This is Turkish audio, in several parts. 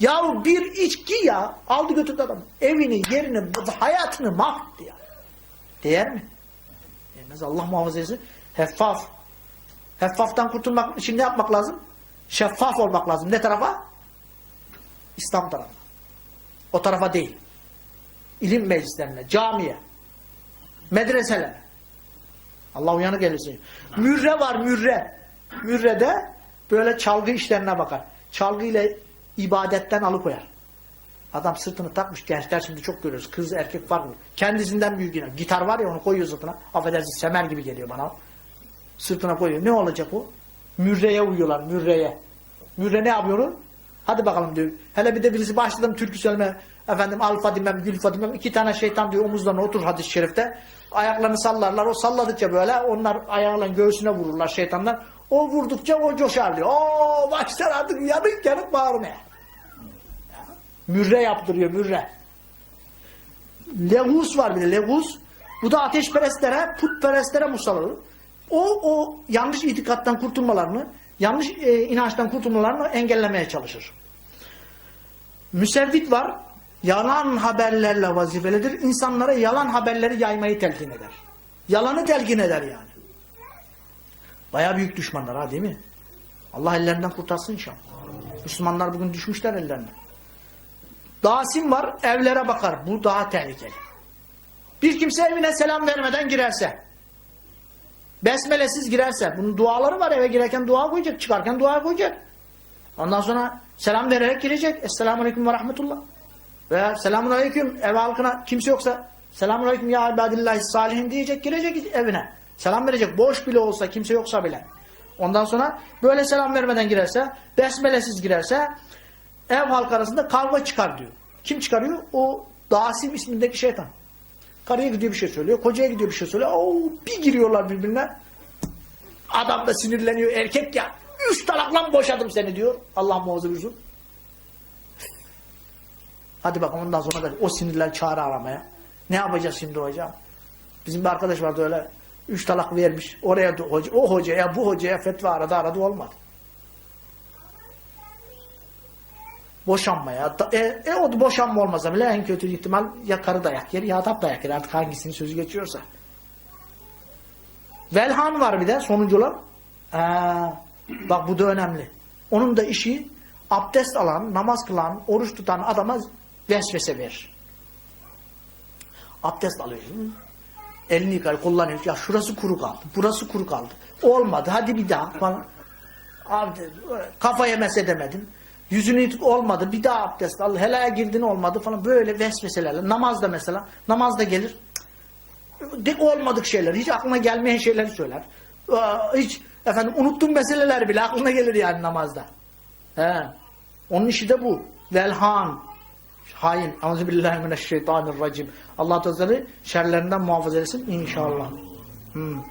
Ya bir içki ya aldı götürdü adam. Evini, yerini, hayatını mahvetti ya. Değer mi? Değmez. Allah muhafaza etsin. Heffaf. Heffaftan kurtulmak için ne yapmak lazım? Şeffaf olmak lazım. Ne tarafa? İslam tarafa. O tarafa değil. İlim meclislerine, camiye, medreselere. Allah uyanık eylesin. Mürre var mürre. Mürrede böyle çalgı işlerine bakar. Çalgı ile ibadetten alıkoyar. Adam sırtını takmış. Gençler şimdi çok görüyoruz. Kız erkek var mı? Kendisinden büyük yine. Gitar var ya onu koyuyor sırtına. Affedersin semer gibi geliyor bana. Sırtına koyuyor. Ne olacak o? Mürreye uyuyorlar. Mürreye. Mürre ne yapıyor? Hadi bakalım diyor. Hele bir de birisi başladı mı türkü söyleme. Efendim alfa dimem, gülfa dimem. iki tane şeytan diyor omuzlarına otur hadis-i şerifte. Ayaklarını sallarlar. O salladıkça böyle onlar ayağıyla göğsüne vururlar şeytanlar. O vurdukça o coşar diyor. Oo başlar artık yanık yanık bağırmaya. Mürre yaptırıyor mürre. Legus var bir de legus. Bu da ateşperestlere, putperestlere musallı. O, o yanlış itikattan kurtulmalarını, yanlış e, inançtan kurtulmalarını engellemeye çalışır. Müsevvit var. Yalan haberlerle vazifelidir. İnsanlara yalan haberleri yaymayı telkin eder. Yalanı telkin eder yani. Baya büyük düşmanlar ha değil mi? Allah ellerinden kurtarsın inşallah. Müslümanlar bugün düşmüşler ellerinden. Dasim var, evlere bakar. Bu daha tehlikeli. Bir kimse evine selam vermeden girerse, besmelesiz girerse, bunun duaları var eve girerken dua koyacak, çıkarken dua koyacak. Ondan sonra selam vererek girecek. Esselamu Aleyküm ve Rahmetullah. Veya Selamun Aleyküm ev halkına kimse yoksa Selamun Aleyküm ya ibadillahi salihin diyecek, girecek evine. Selam verecek. Boş bile olsa, kimse yoksa bile. Ondan sonra böyle selam vermeden girerse, besmelesiz girerse ev halkı arasında kavga çıkar diyor. Kim çıkarıyor? O Dasim ismindeki şeytan. Karıya gidiyor bir şey söylüyor, kocaya gidiyor bir şey söylüyor. Oo, bir giriyorlar birbirine. Adam da sinirleniyor. Erkek ya. Üç talakla boşadım seni diyor. Allah muhafaza buyursun. Hadi bakalım ondan sonra da o sinirler çare aramaya. Ne yapacağız şimdi hocam? Bizim bir arkadaş vardı öyle. Üç talak vermiş. Oraya da hoca, o hocaya bu hocaya fetva aradı aradı olmadı. Boşanmaya. E, e, o da boşanma olmasa bile en kötü ihtimal ya karı dayak yer ya adam dayak yer. Artık hangisinin sözü geçiyorsa. Velhan var bir de sonuncular. Ee, bak bu da önemli. Onun da işi abdest alan, namaz kılan, oruç tutan adama vesvese verir. Abdest alıyorsun. Elini yıkar, kullanıyor. Ya şurası kuru kaldı, burası kuru kaldı. Olmadı, hadi bir daha falan. Abi, kafaya mesedemedin. Yüzünü olmadı, bir daha abdest al. Helaya girdin olmadı falan. Böyle vesveselerle. Namazda mesela. Namazda gelir. De olmadık şeyler. Hiç aklına gelmeyen şeyleri söyler. Hiç efendim unuttuğum meseleler bile aklına gelir yani namazda. He. Onun işi de bu. Velhan. Hain. Euzubillahimineşşeytanirracim. Allah Teala şerlerinden muhafaza etsin inşallah. Hmm.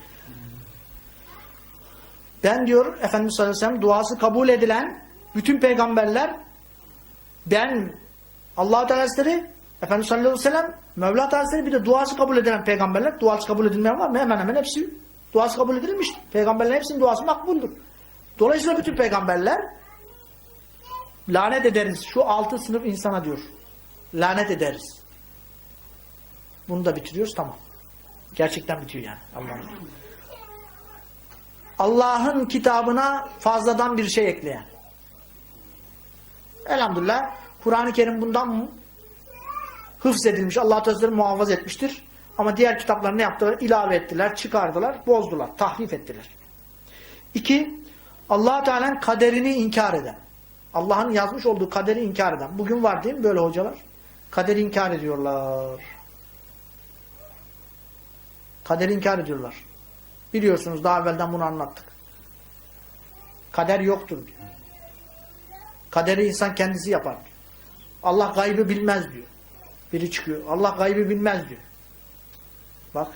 Ben diyor Efendimiz sallallahu aleyhi ve sellem duası kabul edilen bütün peygamberler ben Allah Teala Efendimiz sallallahu aleyhi ve sellem Mevla Hazretleri bir de duası kabul edilen peygamberler duası kabul edilmeyen var mı? Hemen hemen hepsi duası kabul edilmiş. Peygamberlerin hepsinin duası makbuldür. Dolayısıyla bütün peygamberler lanet ederiz. Şu altı sınıf insana diyor. Lanet ederiz. Bunu da bitiriyoruz tamam. Gerçekten bitiyor yani. Allah'ın Allah'ın kitabına fazladan bir şey ekleyen. Elhamdülillah Kur'an-ı Kerim bundan hıfz edilmiş. Allah Teala muhafaza etmiştir. Ama diğer kitapları ne yaptılar? İlave ettiler, çıkardılar, bozdular, tahrif ettiler. İki, allah Teala'nın kaderini inkar eden. Allah'ın yazmış olduğu kaderi inkar eden. Bugün var değil mi böyle hocalar? Kaderi inkar ediyorlar. Kaderi inkar ediyorlar. Biliyorsunuz daha evvelden bunu anlattık. Kader yoktur diyor. Kaderi insan kendisi yapar diyor. Allah gaybı bilmez diyor. Biri çıkıyor. Allah gaybı bilmez diyor. Bak.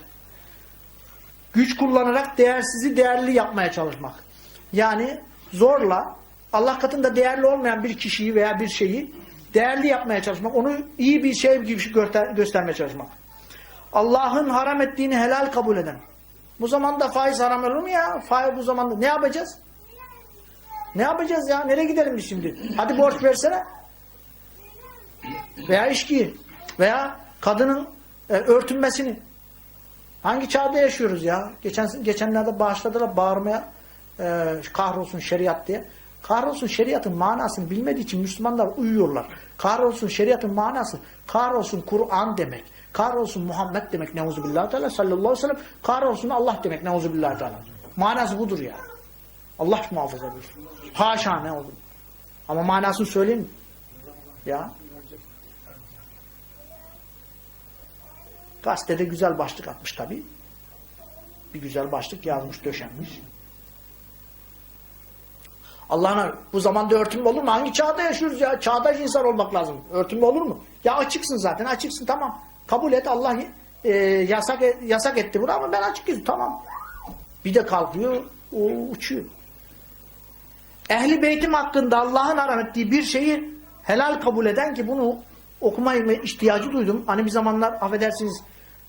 Güç kullanarak değersizi değerli yapmaya çalışmak. Yani zorla Allah katında değerli olmayan bir kişiyi veya bir şeyi değerli yapmaya çalışmak. Onu iyi bir şey gibi göstermeye çalışmak. Allah'ın haram ettiğini helal kabul eden. Bu zamanda faiz haram olur mu ya? Faiz bu zamanda. Ne yapacağız? Ne yapacağız ya? Nereye gidelim biz şimdi? Hadi borç versene. veya içkiyi veya kadının e, örtünmesini. Hangi çağda yaşıyoruz ya? Geçen geçenlerde bağışladılar bağırmaya e, kahrolsun şeriat diye. Kahrolsun şeriatın manasını bilmediği için Müslümanlar uyuyorlar. Kahrolsun şeriatın manası kahrolsun Kur'an demek. Kahrolsun Muhammed demek neuzubillahi teala sallallahu aleyhi ve sellem. Kahrolsun Allah demek neuzubillahi teala. Manası budur ya. Allah muhafaza buyursun. Haşa ne olur. Ama manasını söyleyeyim mi? Ya. Gazetede güzel başlık atmış tabi. Bir güzel başlık yazmış, döşenmiş. Allah'ına bu zamanda örtünme olur mu? Hangi çağda yaşıyoruz ya? Çağdaş insan olmak lazım. Örtünme olur mu? Ya açıksın zaten, açıksın tamam. Kabul et Allah e, yasak yasak etti bunu ama ben açık yüzüm tamam. Bir de kalkıyor, o uçuyor. Ehli beytim hakkında Allah'ın haram ettiği bir şeyi helal kabul eden ki bunu okumaya ihtiyacı duydum. Hani bir zamanlar affedersiniz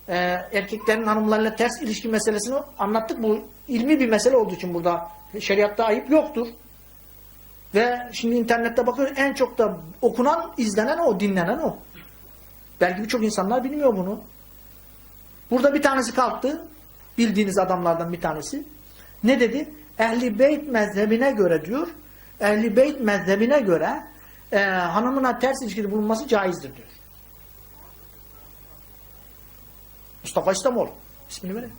e, erkeklerin hanımlarıyla ters ilişki meselesini anlattık. Bu ilmi bir mesele olduğu için burada şeriatta ayıp yoktur. Ve şimdi internette bakıyoruz en çok da okunan, izlenen o, dinlenen o. Belki birçok insanlar bilmiyor bunu. Burada bir tanesi kalktı. Bildiğiniz adamlardan bir tanesi. Ne dedi? Ehli Beyt mezhebine göre diyor. Ehli Beyt mezhebine göre e, hanımına ters ilişkide bulunması caizdir diyor. Mustafa İslamoğlu. İsmini verin.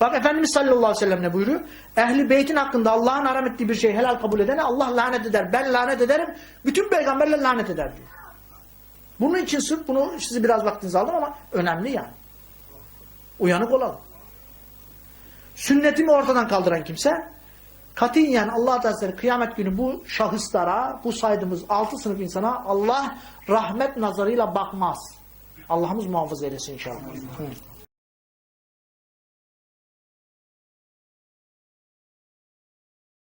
Bak Efendimiz sallallahu aleyhi ve sellem ne buyuruyor? Ehli beytin hakkında Allah'ın haram ettiği bir şey helal kabul edene Allah lanet eder. Ben lanet ederim. Bütün peygamberler lanet eder diyor. Bunun için sırf bunu sizi biraz vaktinizi aldım ama önemli yani. Uyanık olalım. Sünnetimi ortadan kaldıran kimse katiyen Allah Teala kıyamet günü bu şahıslara, bu saydığımız altı sınıf insana Allah rahmet nazarıyla bakmaz. Allah'ımız muhafaza eylesin inşallah. Hı.